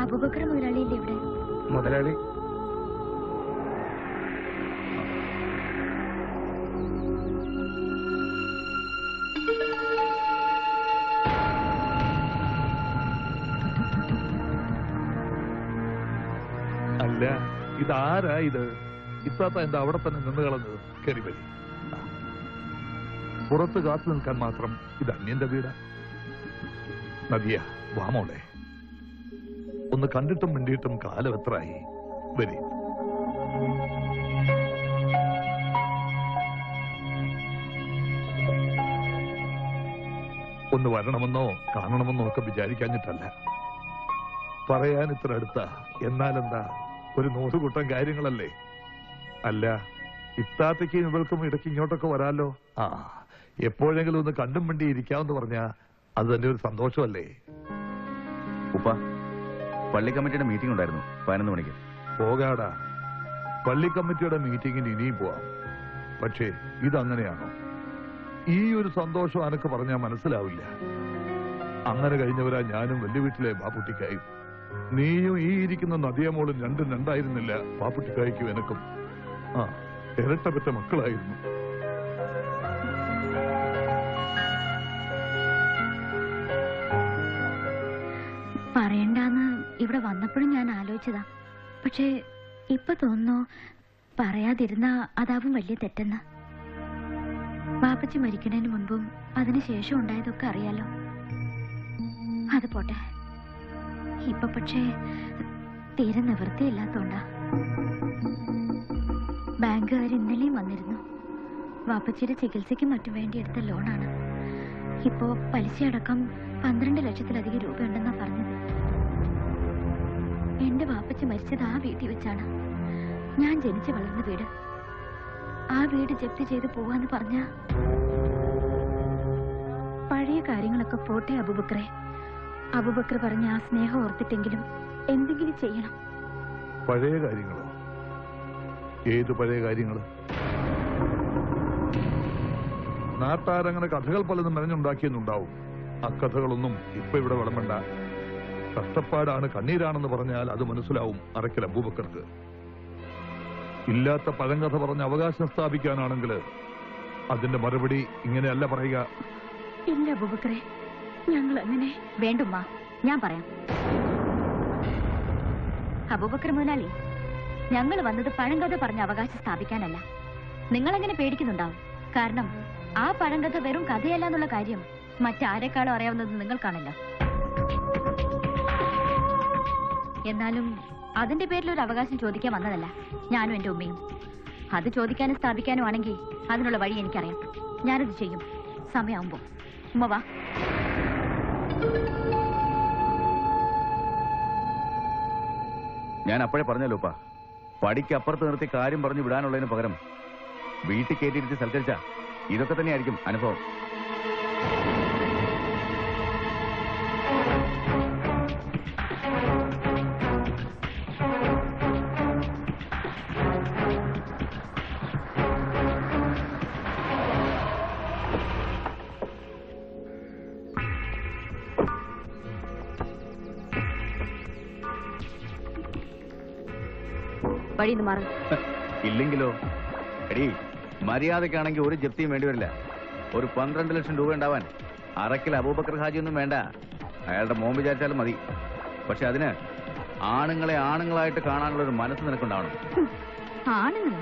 അബുബക്കർ മുതലാളിയില്ലേ ഇവിടെ? മുതലാളി. അല്ല ഇതാരാ ഇത്? ഇത്താത്ത എന്താ അവിടെ തന്നെ നിന്ന് കളഞ്ഞത്? ആ. പുറത്ത് കാത്തു നിൽക്കാൻ മാത്രം ഇത് അന്യന്റെ വീടാ. നദിയ വാമോളെ ഒന്ന് കണ്ടിട്ടും മിണ്ടിയിട്ടും കാലം എത്രയായി? വരി. ഒന്ന് വരണമെന്നോ കാണണമെന്നോ ഒക്കെ വിചാരിക്കാഞ്ഞിട്ടല്ല. പറയാൻ ഇത്ര അടുത്ത. എന്നാലെന്താ? ഒരു നൂറുകൂട്ടം കാര്യങ്ങളല്ലേ? അല്ല ഇത്താത്തയ്ക്കും ഇവൾക്കും ഇടയ്ക്ക് ഇങ്ങോട്ടൊക്കെ വരാലോ? ആ എപ്പോഴെങ്കിലും ഒന്ന് കണ്ടും മിണ്ടി ഇരിക്കാമെന്ന് പറഞ്ഞാ അത് തന്നെ ഒരു സന്തോഷമല്ലേ? ഉപ്പ പള്ളി കമ്മിറ്റിയുടെ മീറ്റിംഗ് ഉണ്ടായിരുന്നു പതിനൊന്ന് മണിക്ക്. പോകാടാ. പള്ളി കമ്മിറ്റിയുടെ മീറ്റിംഗിന് ഇനിയും പോവാം. പക്ഷേ ഇതങ്ങനെയാണോ? ഈ ഒരു സന്തോഷം അനക്ക് പറഞ്ഞാൽ മനസ്സിലാവില്ല. അങ്ങനെ കഴിഞ്ഞവരാ ഞാനും വലിയ വീട്ടിലെ ബാപ്പുട്ടിക്കായും. നീയും ഈ ഇരിക്കുന്ന നദിയമോളും രണ്ടും രണ്ടായിരുന്നില്ല ബാപ്പുട്ടിക്കായ്ക്കും എനക്കും. ആ ഇരട്ടപ്പെട്ട മക്കളായിരുന്നു. വന്നപ്പോഴും ഞാൻ ആലോചിച്ചതാ. പക്ഷേ ഇപ്പൊ തോന്നുന്നു പറയാതിരുന്ന അതാവും വലിയ തെറ്റെന്ന്. ബാപ്പച്ചി മരിക്കുന്നതിന് മുൻപും അതിനുശേഷം ഉണ്ടായതൊക്കെ അറിയാലോ. അത് പോട്ടെ. ഇപ്പൊ പക്ഷേ തീരെ നിവൃത്തിയില്ലാത്തോണ്ടാ. ബാങ്കുകാർ ഇന്നലെയും വന്നിരുന്നു. വാപ്പച്ചിയുടെ ചികിത്സയ്ക്ക് മറ്റും വേണ്ടി എടുത്ത ലോണാണ്. ഇപ്പോ പലിശ അടക്കം പന്ത്രണ്ട് ലക്ഷത്തിലധികം രൂപയുണ്ടെന്നാ പറഞ്ഞത്. എന്റെ വാപ്പച്ചി മരിച്ചത് ആ വീട്ടിൽ വെച്ചാണ്. ഞാൻ ജനിച്ചു വളർന്ന വീട്. ആ വീട് ജപ്തി ചെയ്ത് പോവാന്ന് പറഞ്ഞ പഴയ കാര്യങ്ങളൊക്കെ പോട്ടെ അബുബക്രെ അബുബക്ര പറഞ്ഞ ആ സ്നേഹം ഓർത്തിട്ടെങ്കിലും എന്തെങ്കിലും ചെയ്യണം. പഴയ കാര്യങ്ങളോ? ഏത് പഴയ കാര്യങ്ങൾ നാട്ടാരങ്ങനെ കഥകൾ പലതും മെനഞ്ഞുണ്ടാക്കിയെന്നുണ്ടാവും ആ കഥകളൊന്നും ഇപ്പൊ ഇവിടെ വിളമ്പണ്ട. കഷ്ടപ്പാടാണ് കണ്ണീരാണെന്ന് പറഞ്ഞാൽ അത് മനസ്സിലാവും അറക്കൽ അബൂബക്കർക്ക്. ഇല്ലാത്ത പഴങ്കഥ പറഞ്ഞ് അവകാശം സ്ഥാപിക്കാനാണെങ്കിൽ അതിന്റെ മറുപടി ഇങ്ങനെയല്ല പറയുക. ഇല്ല അബൂബക്കറെ ഞങ്ങൾ അങ്ങനെ വേണ്ടുമ്മ ഞാൻ പറയാം. അബൂബക്കർ മുതലാളി ഞങ്ങൾ വന്നത് പഴങ്കഥ പറഞ്ഞ അവകാശം സ്ഥാപിക്കാനല്ല. നിങ്ങൾ എങ്ങനെ പേടിക്കുന്നുണ്ടാവും? കാരണം ആ പഴങ്കഥ വെറും കഥയല്ല എന്നുള്ള കാര്യം മറ്റാരെക്കാളും അറിയാവുന്നത് നിങ്ങൾക്കാണല്ലോ. എന്നാലും അതിന്റെ പേരിൽ ഒരു അവകാശം ചോദിക്കാൻ വന്നതല്ല. ഞാനും എന്റെ ഉമ്മയും. അത് ചോദിക്കാനും സ്ഥാപിക്കാനും ആണെങ്കിൽ അതിനുള്ള വഴി എനിക്കറിയാം. ഞാനത് ചെയ്യും. സമയമാകുമ്പോ ഉമ്മ വാ. ഞാൻ അപ്പോഴേ പറഞ്ഞല്ലോ ഉപ്പ. പടിക്ക് അപ്പുറത്ത് നിർത്തി കാര്യം പറഞ്ഞു വിടാനുള്ളതിന് പകരം വീട്ടിൽ കയറ്റിയിരുത്തി സൽക്കരിച്ച. ഇതൊക്കെ തന്നെയായിരിക്കും അനുഭവം. വഴി മാറും ഇല്ലെങ്കിലോ? എടീ മര്യാദക്കാണെങ്കിൽ ഒരു ജപ്തിയും വേണ്ടി വരില്ല. ഒരു പന്ത്രണ്ട് ലക്ഷം രൂപ ഉണ്ടാവാൻ അറക്കിൽ അബൂബക്കർ ഹാജി ഒന്നും വേണ്ട. അയാളുടെ മോൻ വിചാരിച്ചാലും മതി. പക്ഷെ അതിന് ആണുങ്ങളെ ആണുങ്ങളായിട്ട് കാണാനുള്ള ഒരു മനസ്സ് നിനക്കുണ്ടാവണം. ആണുങ്ങൾ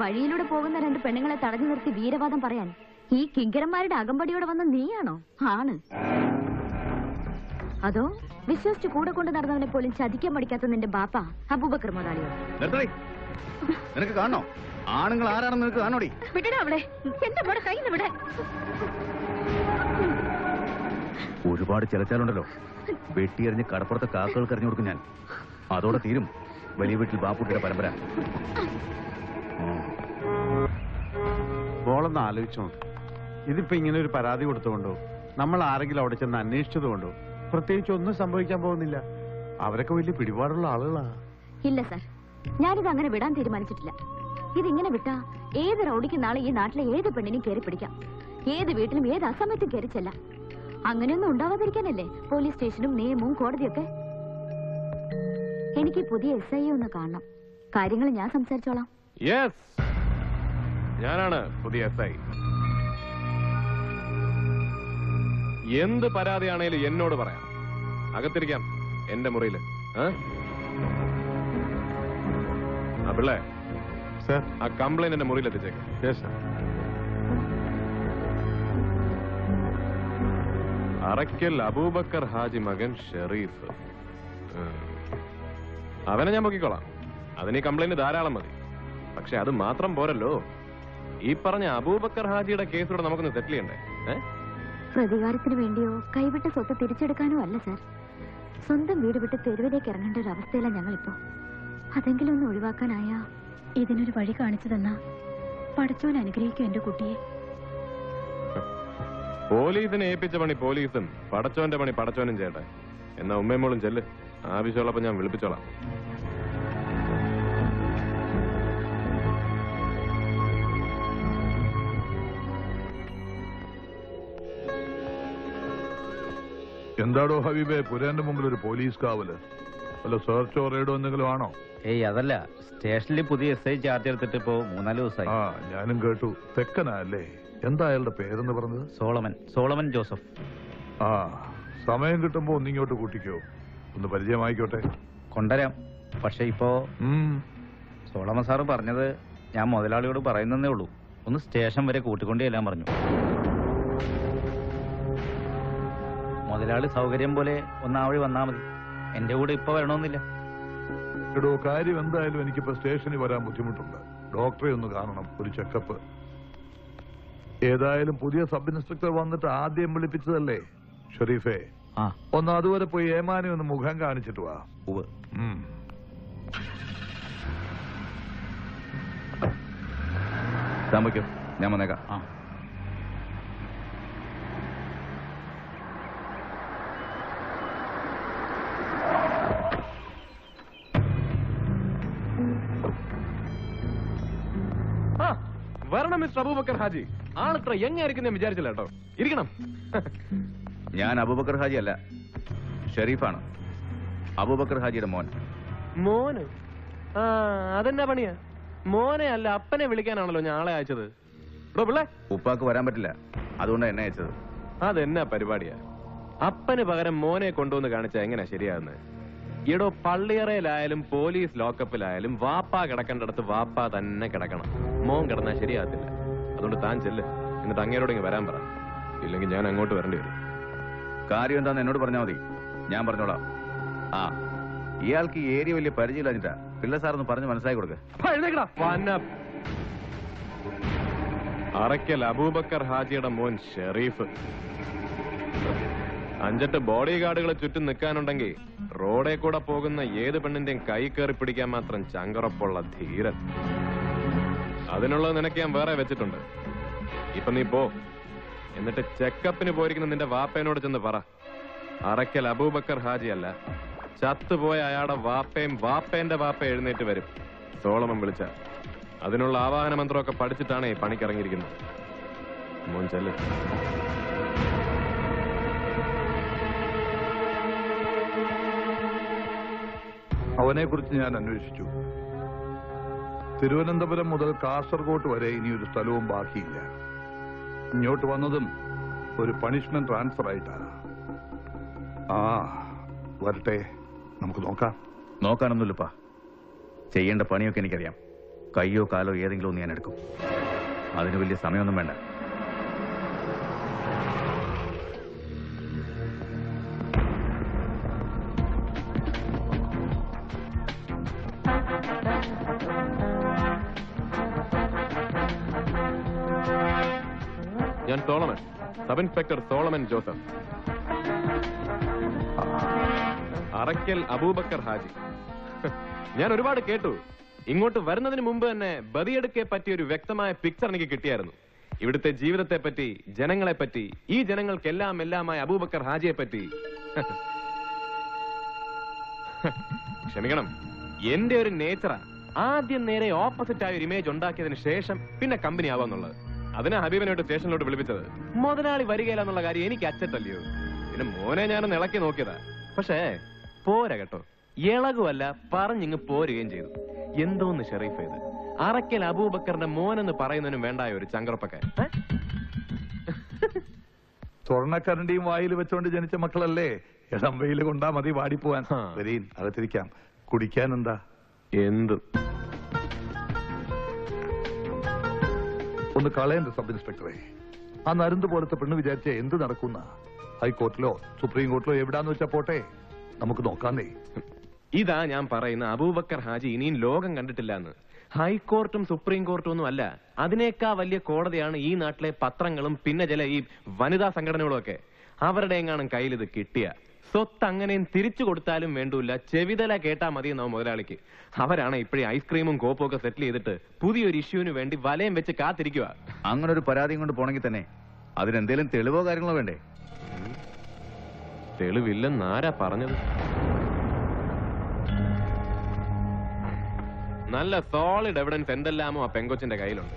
വഴിയിലൂടെ പോകുന്ന രണ്ട് പെണ്ണുങ്ങളെ തടഞ്ഞു നിർത്തി വീരവാദം പറയാൻ ഈ കിങ്കരന്മാരുടെ അകമ്പടിയോടെ വന്ന നീയാണോ? ആണ്. അതോ വിശ്വസിച്ച് കൂടെ കൊണ്ട് നടന്നവനെ പോലും ചതിക്കാൻ പഠിക്കാത്ത നിന്റെ ബാപ്പ അബൂബക്കർ മുതലാളിയോ? നിനക്ക് കാണണോ? ആണുങ്ങൾ ആരാണെന്ന് നിനക്ക് കാണോടി വിടടാ അവളെ. എന്റെ മോടെ കയ്യിൽ വിടാൻ ഒരുപാട് ചിലച്ചാലുണ്ടല്ലോ. വെട്ടിയെറിഞ്ഞ് കടപ്പുറത്തെ കാക്കകൾക്ക് എറിഞ്ഞു കൊടുക്കും ഞാൻ. അതോടെ തീരും. വലിയ വീട്ടിൽ ബാപ്പുട്ടിയുടെ പരമ്പര. ബോളെന്ന് മോളൊന്ന് ആലോചിച്ചു നോക്ക്. ഇതിപ്പോ ഇങ്ങനെ ഒരു പരാതി കൊടുത്തുകൊണ്ടോ? നമ്മൾ ആരെങ്കിലും അവിടെ ചെന്ന് അന്വേഷിച്ചതുകൊണ്ടോ പ്രത്യേകിച്ച് ഒന്നും സംഭവിക്കാൻ പോകുന്നില്ല. അവരൊക്കെ വലിയ പിടിപാടുള്ള ആളുകളാ. ഇല്ല സർ. ഞാനിത് അങ്ങനെ വിടാൻ തീരുമാനിച്ചിട്ടില്ല. ഇതിങ്ങനെ വിട്ടാ ഏത് റൗഡിക്ക് നാളെ ഈ നാട്ടിലെ ഏത് പെണ്ണിനും കയറി പിടിക്കാം. ഏത് വീട്ടിലും ഏത് അസമയത്തും കയറി ചെല്ലാം. അങ്ങനെയൊന്നും ഉണ്ടാവാതിരിക്കാനല്ലേ പോലീസ് സ്റ്റേഷനും നിയമവും കോടതിയൊക്കെ? എനിക്ക് പുതിയ എസ് ഐ ഒന്ന് കാണണം. കാര്യങ്ങൾ ഞാൻ സംസാരിച്ചോളാം. യെസ് ഞാനാണ് പുതിയ എസ് ഐ എന്ത് പരാതിയാണേലും എന്നോട് പറയാം. അകത്തിരിക്കാം എന്റെ മുറിയിൽ ആ? പിള്ളേ. സർ. ആ കംപ്ലൈന്റ് എന്റെ മുറിയിൽ എത്തിച്ചേക്ക്. അറയ്ക്കൽ അബൂബക്കർ ഹാജി മകൻ ഷെറീഫ് അവനെ ഞാൻ പൊക്കിക്കോളാം. അതിന് കംപ്ലൈന്റ് ധാരാളം മതി. പക്ഷെ അത് മാത്രം പോരല്ലോ. ഈ പറഞ്ഞ അബൂബക്കർ ഹാജിയുടെ കേസിലൂടെ നമുക്കൊന്ന് സെറ്റിൽ ചെയ്യണ്ടേ? ഏ? പ്രതികാരത്തിന് വേണ്ടിയോ കൈവിട്ട സ്വത്ത് തിരിച്ചെടുക്കാനോ അല്ല സാർ. സ്വന്തം വീട് വിട്ട് തെരുവിലേക്ക് ഇറങ്ങേണ്ട ഒരു അവസ്ഥയിലാണ് ഞങ്ങളിപ്പോ. അതെങ്കിലും ഒന്ന് ഒഴിവാക്കാനായ ഇതിനൊരു വഴി കാണിച്ചു തന്ന പഠിച്ചോൻ അനുഗ്രഹിക്കും എന്റെ കുട്ടിയെ. പോലീസിനെ ഏൽപ്പിച്ച പണി പോലീസും പടച്ചോന്റെ പണി പടച്ചോനും ചേട്ടൻ എന്നാ ഉമ്മയും ചെല്ല്. ആവശ്യമുള്ളപ്പോ ഞാൻ വിളിപ്പിച്ചോളാം. എന്താടോ ഹബീബേ? പുരേന്റെ മുമ്പിൽ ഒരു പോലീസ് കാവൽ. വല്ല സെർച്ചോ റെയ്ഡോ എന്തെങ്കിലും ആണോ? ഏയ് അതല്ല. സ്റ്റേഷനിൽ പുതിയ എസ് ഐ ചാർജ് എടുത്തിട്ട് ഇപ്പോ മൂന്നാൽ ദിവസമായി ആ ഞാനും കേട്ടു. തെക്കനാ അല്ലേ? എന്താ അയാളുടെ പേരെന്ന് പറഞ്ഞത്? സോളമൻ. Solomon Joseph. ആ സമയം കിട്ടുമ്പോ ഒന്നിങ്ങോട്ട് കൂട്ടിക്കോ. ഒന്ന് പരിചയമായിക്കോട്ടെ. കൊണ്ടുവരാം. പക്ഷെ ഇപ്പോ ഉം. സോളമൻ സാറ് പറഞ്ഞത് ഞാൻ മുതലാളിയോട് പറയുന്നതേ ഉള്ളൂ. ഒന്ന് സ്റ്റേഷൻ വരെ കൂട്ടിക്കൊണ്ടു ചെല്ലാൻ പറഞ്ഞു. മുതലാളി സൗകര്യം പോലെ ഒന്നാവഴി വന്നാ മതി. എന്റെ കൂടെ ഇപ്പൊ വരണമെന്നില്ല. എടോ കാര്യം എന്തായാലും എനിക്കിപ്പോ സ്റ്റേഷനിൽ വരാൻ ബുദ്ധിമുട്ടുണ്ട്. ഡോക്ടറെ ഒന്ന് കാണണം ഒരു ചെക്കപ്പ്. ഏതായാലും പുതിയ സബ് ഇൻസ്പെക്ടർ വന്നിട്ട് ആദ്യം വിളിപ്പിച്ചതല്ലേ? ഷെരീഫേ ആ. ഒന്ന് അതുവരെ പോയി ഏമാനെ ഒന്ന് മുഖം കാണിച്ചിട്ട് വാ. ഉവ് ഉം. ഞാൻ വന്നേക്കാം. ആ, വരണം മിസ്റ്റർ അബൂബക്കർ ഹാജി. ആളിത്ര എങ്ങായിരിക്കും ഞാൻ വിചാരിച്ചില്ല കേട്ടോ. ഇരിക്കണം. ഞാൻ അബൂബക്കർ ഹാജി അല്ല. ഷെരീഫാണ്. അബൂബക്കർ ഹാജിയുടെ മോൻ. മോന്? ആ അതെന്നാ പണിയാ? മോനെ അല്ല അപ്പനെ വിളിക്കാനാണല്ലോ ഞാൻ ആളെ അയച്ചത്. പിള്ളേ. ഉപ്പാക്ക് വരാൻ പറ്റില്ല. അതുകൊണ്ട് എന്നെ അയച്ചത്. അതെന്നാ പരിപാടിയാ? അപ്പന് പകരം മോനെ കൊണ്ടുവന്ന് കാണിച്ചാ എങ്ങനെയാ ശരിയാകുന്നത് എടോ പള്ളിയറയിലായാലും പോലീസ് ലോക്കപ്പിലായാലും വാപ്പ കിടക്കേണ്ടടത്ത് വാപ്പ തന്നെ കിടക്കണം. മോൻ കിടന്നാൽ ശരിയാകത്തില്ല. അതുകൊണ്ട് താൻ ചെല്ല്. എന്നിട്ട് അങ്ങേരോട് ഇങ്ങ് വരാൻ പറ. ഇല്ലെങ്കിൽ ഞാൻ അങ്ങോട്ട് വരേണ്ടി വരും. കാര്യം എന്താന്ന് എന്നോട് പറഞ്ഞാൽ മതി. ഞാൻ പറഞ്ഞോളാം. ആ ഇയാൾക്ക് ഈ ഏരിയ വലിയ പരിചയമില്ലാഞ്ഞിട്ടാ പിള്ള സാറൊന്ന് പറഞ്ഞ് മനസ്സിലാക്കി കൊടുക്ക. ആ, എഴുന്നേക്കടാ. വന്ന അറയ്ക്കൽ അബൂബക്കർ ഹാജിയുടെ മോൻ ഷെറീഫ് അഞ്ചെട്ട് ബോഡി ഗാർഡുകളെ ചുറ്റും നിൽക്കാനുണ്ടെങ്കിൽ റോഡേ കൂടെ പോകുന്ന ഏത് പെണ്ണിന്റെയും കൈ കയറി പിടിക്കാൻ മാത്രം ചങ്കറപ്പുള്ള ധീരൻ. അതിനുള്ളത് നിനക്ക് ഞാൻ വേറെ വെച്ചിട്ടുണ്ട്. ഇപ്പൊ നീ പോ. എന്നിട്ട് ചെക്കപ്പിന് പോയിരിക്കുന്ന നിന്റെ വാപ്പേനോട് ചെന്ന് പറ. അറയ്ക്കൽ അബൂബക്കർ ഹാജി അല്ല. ചത്തുപോയ അയാളുടെ വാപ്പയും വാപ്പേന്റെ വാപ്പ എഴുന്നേറ്റ് വരും. സോളമൻ വിളിച്ച. അതിനുള്ള ആവാഹന മന്ത്രമൊക്കെ പഠിച്ചിട്ടാണ് ഈ പണിക്കിറങ്ങിയിരിക്കുന്നത് മോൻ ചെല്ല്. അവനെ കുറിച്ച് ഞാൻ അന്വേഷിച്ചു. തിരുവനന്തപുരം മുതൽ കാസർഗോട്ട് വരെ ഇനി ഒരു സ്ഥലവും ബാക്കിയില്ല. ഇങ്ങോട്ട് വന്നതും ഒരു പണിഷ്മെന്റ് ട്രാൻസ്ഫർ ആയിട്ടാണ്. ആ വരട്ടെ. നമുക്ക് നോക്കാം. നോക്കാനൊന്നുമില്ലപ്പാ. ചെയ്യേണ്ട പണിയൊക്കെ എനിക്കറിയാം. കയ്യോ കാലോ ഏതെങ്കിലും ഒന്ന് ഞാൻ എടുക്കും. അതിന് വലിയ സമയമൊന്നും വേണ്ട. ഞാൻ Solomon. Sub inspector Solomon Joseph. Arakkal Abubakar Haji. ഞാൻ ഒരുപാട് കേട്ടു. ഇങ്ങോട്ട് വരുന്നതിന് മുമ്പ് തന്നെ ബദിയെടുക്കെ പറ്റിയ ഒരു വ്യക്തമായ പിക്ചർ എനിക്ക് കിട്ടിയായിരുന്നു. ഇവിടുത്തെ ജീവിതത്തെ പറ്റി ജനങ്ങളെ പറ്റി ഈ ജനങ്ങൾക്കെല്ലാം എല്ലാമായ അബൂബക്കർ ഹാജിയെ പറ്റി. ക്ഷമിക്കണം. എന്റെ ഒരു നേച്ചറാ ആദ്യം നേരെ ഓപ്പോസിറ്റ് ആയ ഒരു ഇമേജ് ഉണ്ടാക്കിയതിന് ശേഷം പിന്നെ കമ്പനി ആവാന്നുള്ളത്. അതിനാ ഹബീബനായിട്ട് സ്റ്റേഷനിലോട്ട് വിളിപ്പിച്ചത്. മുതലാളി വരികയില്ല എന്നുള്ള കാര്യം എനിക്ക് അച്ചട്ടല്ലയോ? പിന്നെ മോനെ ഞാനൊന്ന് ഇളക്കി നോക്കിയതാ. പക്ഷേ പോര കേട്ടോ. ഇളകുമല്ല പറഞ്ഞിങ്ങ് പോരുകയും ചെയ്തു. എന്തോന്ന് ഷെറീഫ് ഇത്? അറക്കൽ അബൂബക്കറിന്റെ മോനെന്ന് പറയുന്നതിനും വേണ്ടായ ഒരു ചങ്കറപ്പൊക്കെ സ്വർണക്കരണ്ടിയും വായിൽ വെച്ചോണ്ട് ജനിച്ച മക്കളല്ലേ? ഇളം വെയിൽ കൊണ്ടാ മതി വാടിപ്പോവാൻ. വരീൻ അകത്തിരിക്കാം. കുടിക്കാൻ എന്താ? എന്ത്? ഒന്ന് കളയണ്ട സബ് ഇൻസ്പെക്ടറെ. ആ നരുന്ത് പോലത്തെ പെണ്ണ് വിചാരിച്ച എന്ത് നടക്കുന്ന? ഹൈക്കോർട്ടിലോ സുപ്രീം കോർട്ടിലോ എവിടാന്ന് വെച്ചാ പോട്ടെ? നമുക്ക് നോക്കാന്നേ. ഇതാ ഞാൻ പറയുന്ന അബൂബക്കർ ഹാജി ഇനിയും ലോകം കണ്ടിട്ടില്ല എന്ന് ഹൈക്കോർട്ടും സുപ്രീം കോർട്ടും ഒന്നും അല്ല. അതിനേക്കാ വലിയ കോടതിയാണ് ഈ നാട്ടിലെ പത്രങ്ങളും പിന്നെ ചില ഈ വനിതാ സംഘടനകളും ഒക്കെ. അവരുടെ എങ്ങാനും കയ്യിൽ ഇത് കിട്ടിയ സ്വത്ത് അങ്ങനെയും തിരിച്ചു കൊടുത്താലും വേണ്ടൂല്ല. ചെവിതല കേട്ടാ മതി എന്നാവും മുതലാളിക്ക്. അവരാണ് ഇപ്പഴേ ഐസ്ക്രീമും കോപ്പും ഒക്കെ സെറ്റിൽ ചെയ്തിട്ട് പുതിയൊരു ഇഷ്യൂവിന് വേണ്ടി വലയം വെച്ച് കാത്തിരിക്കുക അങ്ങനെ ഒരു പരാതിയും കൊണ്ട് പോണെങ്കിൽ തന്നെ അതിനെന്തേലും തെളിവോ കാര്യങ്ങളോ വേണ്ടേ? തെളിവില്ലെന്നാരാ പറഞ്ഞത്? നല്ല സോളിഡ് എവിഡൻസ് എന്തെല്ലാമോ ആ പെങ്കൊച്ചിന്റെ കയ്യിലുണ്ട്.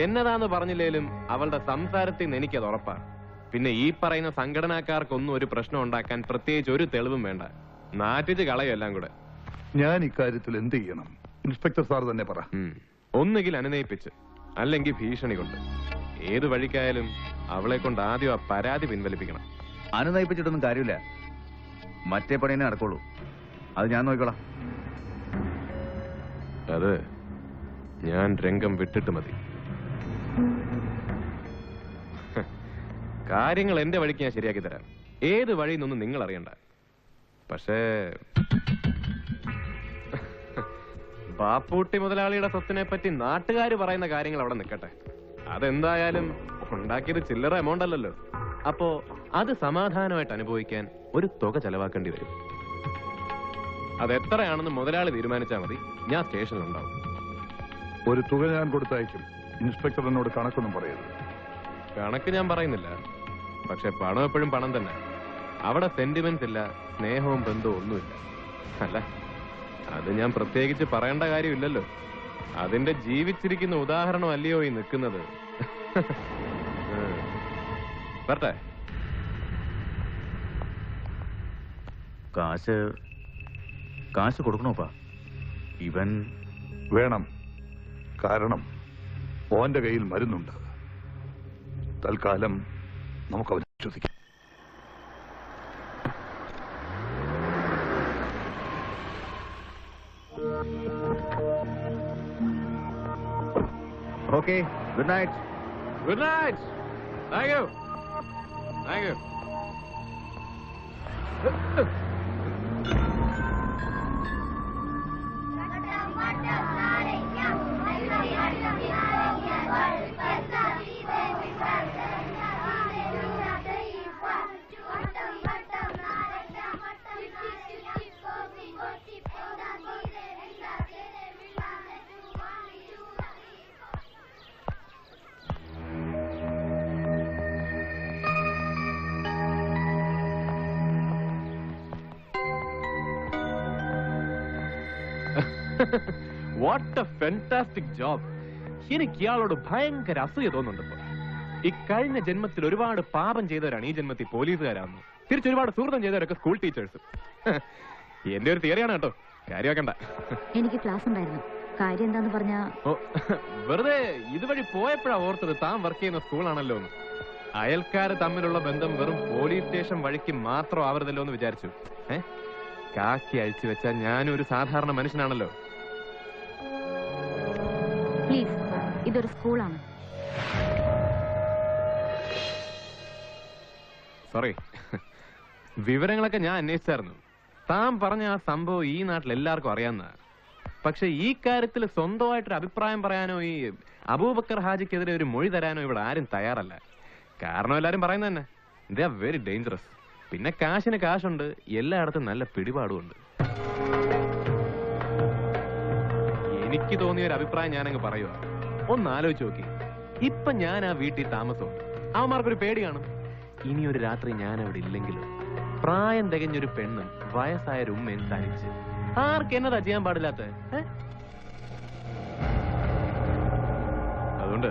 എന്നതാന്ന് പറഞ്ഞില്ലേലും അവളുടെ സംസാരത്തിൽ നിന്ന് എനിക്കത് ഉറപ്പാണ്. പിന്നെ ഈ പറയുന്ന സംഘടനാക്കാർക്കൊന്നും ഒരു പ്രശ്നം ഉണ്ടാക്കാൻ പ്രത്യേകിച്ച് ഒരു തെളിവും വേണ്ട. നാറ്റിച്ച് കളയും എല്ലാം കൂടെ. ഞാൻ ഇക്കാര്യത്തിൽ എന്ത് ചെയ്യണം? ഇൻസ്പെക്ടർ സാർ തന്നെ പറ. ഉം. ഒന്നുകിൽ അനുനയിപ്പിച്ച് അല്ലെങ്കിൽ ഭീഷണി കൊണ്ട്. ഏത് വഴിക്കായാലും അവളെ കൊണ്ട് ആദ്യം ആ പരാതി പിൻവലിപ്പിക്കണം. അനുനയിപ്പിച്ചിട്ടൊന്നും കാര്യമില്ല. മറ്റേ പണി തന്നെ നടക്കുള്ളൂ. അത് ഞാൻ നോക്കിക്കോളാം. അത്. ഞാൻ രംഗം വിട്ടിട്ട് മതി. കാര്യങ്ങൾ എന്റെ വഴിക്ക് ഞാൻ ശരിയാക്കി തരാം. ഏത് വഴി നിന്നും നിങ്ങൾ അറിയണ്ട പക്ഷേ ബാപ്പൂട്ടി മുതലാളിയുടെ സ്വത്തിനെ പറ്റി നാട്ടുകാർ പറയുന്ന കാര്യങ്ങൾ അവിടെ നിൽക്കട്ടെ. അതെന്തായാലും ഉണ്ടാക്കിയത് ചില്ലറ എമൗണ്ട് അല്ലല്ലോ. അപ്പോ അത് സമാധാനമായിട്ട് അനുഭവിക്കാൻ ഒരു തുക ചെലവാക്കേണ്ടി വരും. അത് എത്രയാണെന്ന് മുതലാളി തീരുമാനിച്ചാൽ മതി. ഞാൻ സ്റ്റേഷനിൽ ഉണ്ടാവും ഒരു തുക ഞാൻ കൊടുത്തയക്കും. ഇൻസ്പെക്ടർ എന്നോട് കണക്കൊന്നും പറയരുത്. കണക്ക് ഞാൻ പറയുന്നില്ല. പക്ഷെ പണം എപ്പോഴും പണം തന്നെ. അവിടെ സെന്റിമെന്റ്സ് ഇല്ല സ്നേഹവും ബന്ധവും ഒന്നുമില്ല. അല്ല അത് ഞാൻ പ്രത്യേകിച്ച് പറയേണ്ട കാര്യമില്ലല്ലോ. അതിന്റെ ജീവിച്ചിരിക്കുന്ന ഉദാഹരണം അല്ലയോ ഈ നിൽക്കുന്നത്. വരട്ടെ. കാശ് കാശ് കൊടുക്കണോപ്പാ ഇവൻ വേണം. കാരണം ഓന്റെ കയ്യിൽ മരുന്നുണ്ട്. തൽക്കാലം നമുക്ക് അവനെ വിശ്വസിക്കാം okay good night good night thank you thank you What a fantastic job എനിക്ക് ഇയാളോട് ഭയങ്കര അസൂയ തോന്നുന്നുണ്ട്. ഈ കഴിഞ്ഞ ജന്മത്തിൽ ഒരുപാട് പാപം ചെയ്തവരാണ് ഈ ജന്മത്തിൽ പോലീസുകാരാന്ന് തിരിച്ച് ഒരുപാട് സുഹൃത്തം ചെയ്തവരൊക്കെ സ്കൂൾ ടീച്ചേഴ്സ് എന്റെ ഒരു തിയറിയാണ് കേട്ടോ. കാര്യമാക്കണ്ട എനിക്ക് ക്ലാസ് ഉണ്ടായിരുന്നു. കാര്യം എന്താന്ന് പറഞ്ഞാ ഓ, വെറുതെ ഇതുവഴി പോയപ്പോഴാ ഓർത്തത് താൻ വർക്ക് ചെയ്യുന്ന സ്കൂളാണല്ലോ എന്ന്. അയൽക്കാര് തമ്മിലുള്ള ബന്ധം വെറും പോലീസ് സ്റ്റേഷൻ വഴിക്ക് മാത്രം ആവരുതല്ലോ എന്ന് വിചാരിച്ചു. ഏ? കാക്കി അഴിച്ചു വെച്ചാൽ ഞാനും ഒരു സാധാരണ മനുഷ്യനാണല്ലോ. പ്ലീസ് ഇതൊരു സ്കൂളാണ്. സോറി വിവരങ്ങളൊക്കെ ഞാൻ അന്വേഷിച്ചായിരുന്നു. താൻ പറഞ്ഞ ആ സംഭവം ഈ നാട്ടിൽ എല്ലാവർക്കും അറിയാവുന്ന. പക്ഷെ ഈ കാര്യത്തിൽ സ്വന്തമായിട്ടൊരു അഭിപ്രായം പറയാനോ ഈ അബൂബക്കർ ഹാജിക്കെതിരെ ഒരു മൊഴി തരാനോ ഇവിടെ ആരും തയ്യാറല്ല. കാരണം എല്ലാരും പറയുന്നത് തന്നെ. ദേ ആർ വെരി ഡേഞ്ചറസ് പിന്നെ കാശിന് കാശുണ്ട്. എല്ലായിടത്തും നല്ല പിടിപാടുമുണ്ട്. എനിക്ക് തോന്നിയ ഒരു അഭിപ്രായം ഞാനങ്ങ് പറയുക ഒന്ന് ആലോചിച്ച് നോക്കി. ഇപ്പൊ ഞാൻ ആ വീട്ടിൽ താമസം അവന്മാർക്കൊരു പേടി കാണും. ഇനി ഒരു രാത്രി ഞാൻ അവിടെ ഇല്ലെങ്കിലും പ്രായം തികഞ്ഞൊരു പെണ്ണും വയസ്സായ ഒരു ഉമ്മയും തനിച്ച്. ആർക്ക് എന്നതാ ചെയ്യാൻ പാടില്ലാത്ത? അതുകൊണ്ട്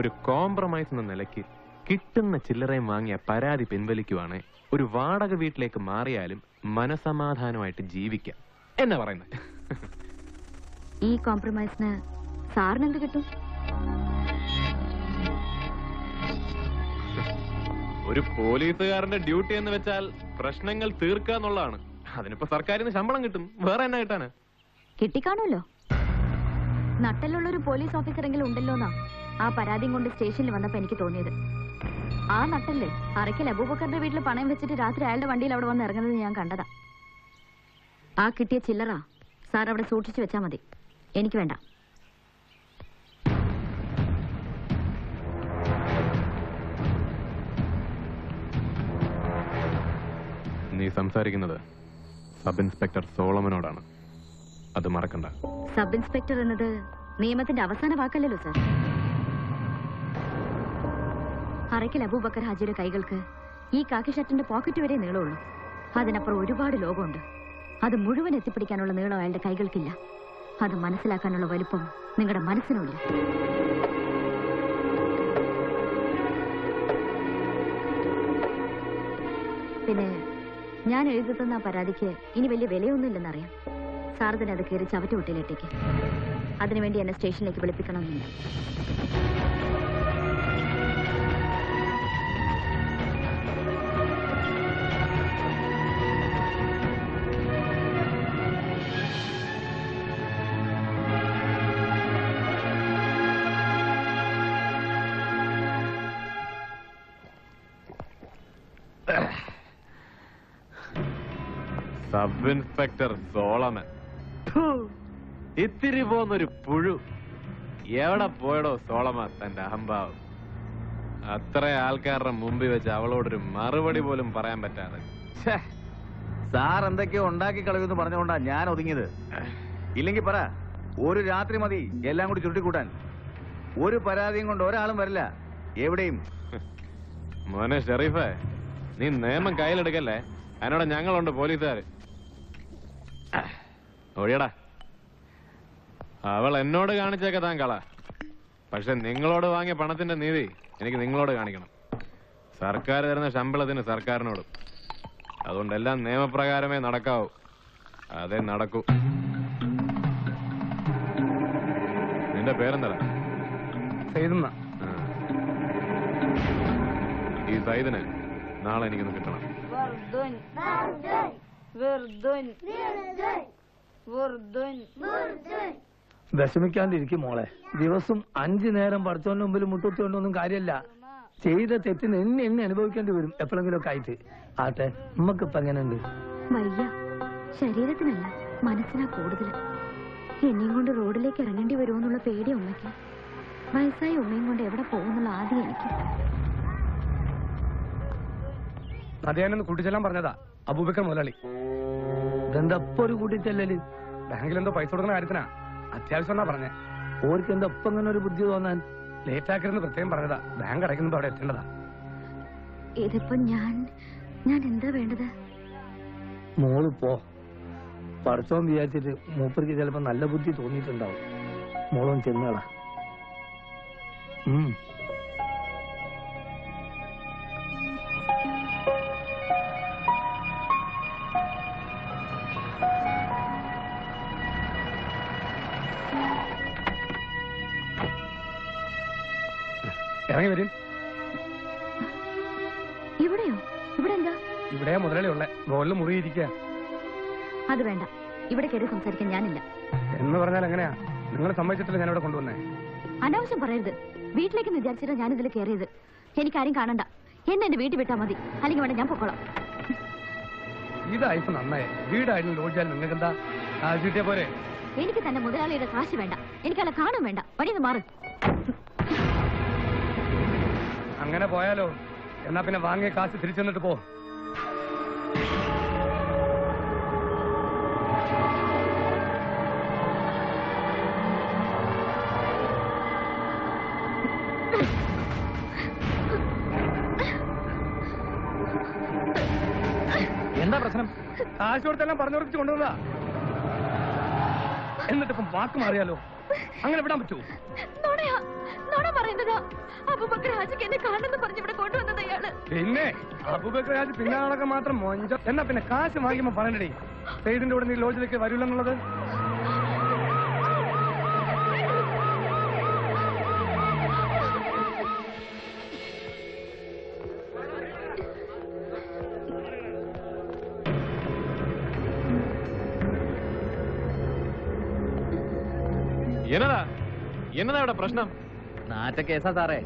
ഒരു കോംപ്രമൈസ് എന്ന നിലയ്ക്ക് കിട്ടുന്ന ചില്ലറയും വാങ്ങിയ പരാതി പിൻവലിക്കുവാണ് ഒരു വാടക വീട്ടിലേക്ക് മാറിയാലും മനസമാധാനമായിട്ട് ജീവിക്കാം. എന്നാ പറയുന്നത് ഈ കോംപ്രമൈസിന് സാറിന് എന്ത് കിട്ടും? ഒരു പോലീസുകാരന്റെ ഡ്യൂട്ടി എന്ന് വെച്ചാൽ പ്രശ്നങ്ങൾ തീർക്കുക എന്നുള്ളതാണ്. അതിനിപ്പോ സർക്കാരിന് ശമ്പളം കിട്ടും. വേറെ എന്നാ കിട്ടാന്? കിട്ടിക്കാണുമല്ലോ നട്ടലുള്ള ഒരു പോലീസ് ഓഫീസറെങ്കിലും ഉണ്ടല്ലോന്നാ ആ പരാതിയും കൊണ്ട് സ്റ്റേഷനിൽ വന്നപ്പോ എനിക്ക് തോന്നിയത്. ആ നട്ടല്ലേ അറയ്ക്കൽ അബൂബക്കറിന്റെ വീട്ടിൽ പണയം വെച്ചിട്ട് രാത്രി അയാളുടെ വണ്ടിയിൽ അവിടെ വന്ന് ഇറങ്ങുന്നത് ഞാൻ കണ്ടതാ. ആ കിട്ടിയ ചില്ലറ സാർ അവിടെ സൂക്ഷിച്ചു വെച്ചാ മതി. എനിക്ക് വേണ്ട. നീ സംസാരിക്കുന്നത് സബ് ഇൻസ്പെക്ടർ സോളമനോടാണ്. അത് മറക്കണ്ട. സബ് ഇൻസ്പെക്ടർ എന്നത് നിയമത്തിന്റെ അവസാന വാക്കല്ലല്ലോ സർ. അറയ്ക്കൽ അബൂബക്കർ ഹാജിയുടെ കൈകൾക്ക് ഈ കാക്കി ഷർട്ടിന്റെ പോക്കറ്റ് വരെ നീളമുള്ളൂ. അതിനപ്പുറം ഒരുപാട് ലോകമുണ്ട്. അത് മുഴുവൻ എത്തിപ്പിടിക്കാനുള്ള നീളം അയാളുടെ കൈകൾക്കില്ല. അത് മനസ്സിലാക്കാനുള്ള വലുപ്പം നിങ്ങളുടെ മനസ്സിനുമില്ല. പിന്നെ ഞാൻ എഴുതി തന്ന പരാതിക്ക് ഇനി വലിയ വിലയൊന്നുമില്ലെന്നറിയാം. സാർ തന്നെ അത് കയറി ചവറ്റ് വിട്ടിലിട്ടേക്ക് അതിനുവേണ്ടി എന്നെ സ്റ്റേഷനിലേക്ക് വിളിപ്പിക്കണമെന്നില്ല. Sub inspector Solomon. ഇത്തിരി പോന്നൊരു പുഴു. എവിടെ പോയടോ സോളമ തന്റെ അഹംഭാവം? അത്ര ആൾക്കാരുടെ മുമ്പിൽ വെച്ച് അവളോടൊരു മറുപടി പോലും പറയാൻ പറ്റാതെ. സാർ എന്തൊക്കെയോ ഉണ്ടാക്കി കളയുമെന്ന് പറഞ്ഞുകൊണ്ടാ ഞാൻ ഒതുങ്ങിയത്. ഇല്ലെങ്കിൽ പറ ഒരു രാത്രി മതി എല്ലാം കൂടി ചുരുട്ടിക്കൂട്ടാൻ. ഒരു പരാതിയും കൊണ്ട് ഒരാളും വരില്ല. എവിടെയും? മോനെ ഷെറീഫേ നീ നിയമം കയ്യിലെടുക്കല്ലേ? അതിനോട് ഞങ്ങളുണ്ട് പോലീസുകാര്. ഒഴിയടാ അവൾ എന്നോട് കാണിച്ചേക്ക താൻ കള. പക്ഷെ നിങ്ങളോട് വാങ്ങിയ പണത്തിന്റെ നീതി എനിക്ക് നിങ്ങളോട് കാണിക്കണം. സർക്കാർ തരുന്ന ശമ്പളത്തിന് സർക്കാരിനോടും. അതുകൊണ്ട് എല്ലാം നിയമപ്രകാരമേ നടക്കാവൂ. അതേ നടക്കൂ. നിന്റെ പേരെന്താ സൈദുന്ന. ഈ സൈദിന് നാളെ എനിക്കൊന്ന് കിട്ടണം. വിർദുൻ വുർദുൻ വിഷമിക്കാണ്ടിരിക്കും മോളെ. ദിവസം അഞ്ചു നേരം പഠിച്ചോന്റെ മുമ്പിൽ മുട്ടുകൊണ്ടൊന്നും കാര്യമല്ല ചെയ്ത തെറ്റിന് എന്നെ എന്നെ അനുഭവിക്കേണ്ടി വരും എപ്പോഴെങ്കിലും ഒക്കെ ആയിട്ട്. ആട്ടെ നമുക്കിപ്പ എങ്ങനെയുണ്ട്? വയ്യ. ശരീരത്തിനല്ല മനസ്സിനാ കൂടുതൽ. എന്നെയും കൊണ്ട് റോഡിലേക്ക് ഇറങ്ങേണ്ടി വരുമെന്നുള്ള പേടി ഉമ്മയ്ക്ക്. വയസ്സായ ഉമ്മയും കൊണ്ട് എവിടെ പോകുന്നുള്ള ആദ്യം എനിക്ക്. നദിയാനൊന്ന് കൂട്ടിച്ചെല്ലാൻ പറഞ്ഞതാ. അബൂബക്കർ മുതലാളി. ഇതെന്താ ഇപ്പൊ ഒരു കൂട്ടിച്ചെല്ലല്? ബാങ്കിൽ എന്തോ പൈസ കൊടുക്കുന്ന കാര്യത്തിനാ. അത്യാവശ്യം എന്നാ പറഞ്ഞേ. ഓർക്ക് എന്താ ഇപ്പൊ ഇങ്ങനെ ഒരു ബുദ്ധി തോന്നാൻ? ലേറ്റ് ആക്കരുന്ന് പ്രത്യേകം പറഞ്ഞതാ. ബാങ്ക് അടയ്ക്കുമ്പോ അവിടെ എത്തേണ്ടതാ. ഇതിപ്പോ ഞാൻ ഞാൻ എന്താ വേണ്ടത്? മോൾ പോ. പഠിച്ചോൻ വിചാരിച്ചിട്ട് മൂപ്പർക്ക് ചിലപ്പോ നല്ല ബുദ്ധി തോന്നിയിട്ടുണ്ടാവും. മോളും ചെന്നാളാ ഉം. ഇവിടെയോ? ഇവിടെ എന്താ ഇവിടെ മുതലാളി ഉള്ളേ. മുകളിൽ മുറിയിരിക്കുക അത് വേണ്ട. ഇവിടെ കയറി സംസാരിക്കാൻ ഞാനില്ല. എന്ന് പറഞ്ഞാൽ എങ്ങനെയാ? നിങ്ങൾ സമ്മതിച്ചിട്ടില്ല ഞാൻ ഇവിടെ കൊണ്ടുവന്നേ. അനാവശ്യം പറയരുത്. വീട്ടിലേക്ക് വിചാരിച്ചിട്ടാ ഞാൻ ഇതിൽ കയറിയത്. എനിക്കാരും കാണണ്ട. എന്നെ എന്റെ വീട്ടിൽ വിട്ടാ മതി. അല്ലെങ്കിൽ വേണ്ട ഞാൻ പൊക്കോളാം. ഇതായിപ്പോ നന്നായി. വീടായിരുന്നു ലോഡ്ജാൽ നിങ്ങൾക്ക് എന്താ കിട്ടിയ പോരെ? എനിക്ക് തന്നെ മുതലാളിയുടെ കാശ് വേണ്ട. എനിക്കല്ല കാണും വേണ്ട. വഴിന്ന് മാറ്. അങ്ങനെ പോയാലോ? എന്നാ പിന്നെ വാങ്ങിയ കാശ് തിരിച്ചു തന്നിട്ട് പോ. എന്താ പ്രശ്നം? കാശ് കൊടുത്തെല്ലാം പറഞ്ഞുറപ്പിച്ച് കൊണ്ടുവന്നതാ. എന്നിട്ടിപ്പം വാക്ക് മാറിയാലോ? അങ്ങനെ വിടാൻ പറ്റുമോ നുണ പറയുന്നത്? അബൂബക്കർ ഹാജിക്ക് എന്നെ കാണുന്നു പറഞ്ഞ് ഇവിടെ കൊണ്ടുവന്നത് അയാൾ. പിന്നെ? അബൂബക്കർ ഹാജി പിന്നെ നടക്കാൻ മാത്രം മൊഞ്ച. എന്നാ പിന്നെ കാശ് വാങ്ങിക്കുമ്പോ പറയണ്ടേ. സെയ്ദിന്റെ കൂടെ നീ ലോഡ്ജിലേക്ക് വരൂലെന്നുള്ളത് എന്നതാ? എന്നതാ ഇവിടെ പ്രശ്നം? നാറ്റ കേസാ സാറേ.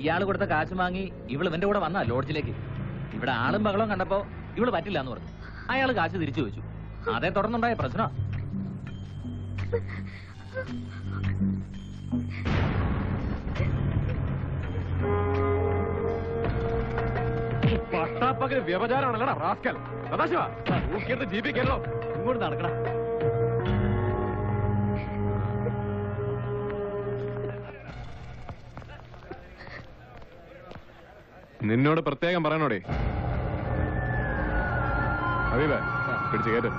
ഇയാൾ കൊടുത്ത കാശ് വാങ്ങി ഇവൾ ഇവന്റെ കൂടെ വന്നാ ലോഡ്ജിലേക്ക്. ഇവിടെ ആളും ബഹളവും കണ്ടപ്പോ ഇവൾ പറ്റില്ല എന്ന് പറഞ്ഞു. അയാൾ കാശ് തിരിച്ചു വെച്ചു അതേ തുടർന്നുണ്ടായ പ്രശ്നം പട്ടാപ്പകൽ വ്യവചാരമാണല്ലടാ റാസ്കൽ. സദാശിവ കയറോ ഇങ്ങോട്ട് നടക്കണം നിന്നോട് പ്രത്യേകം പറയണോടെ. ഹബീബേ പിടിച്ചു കയറ്റ്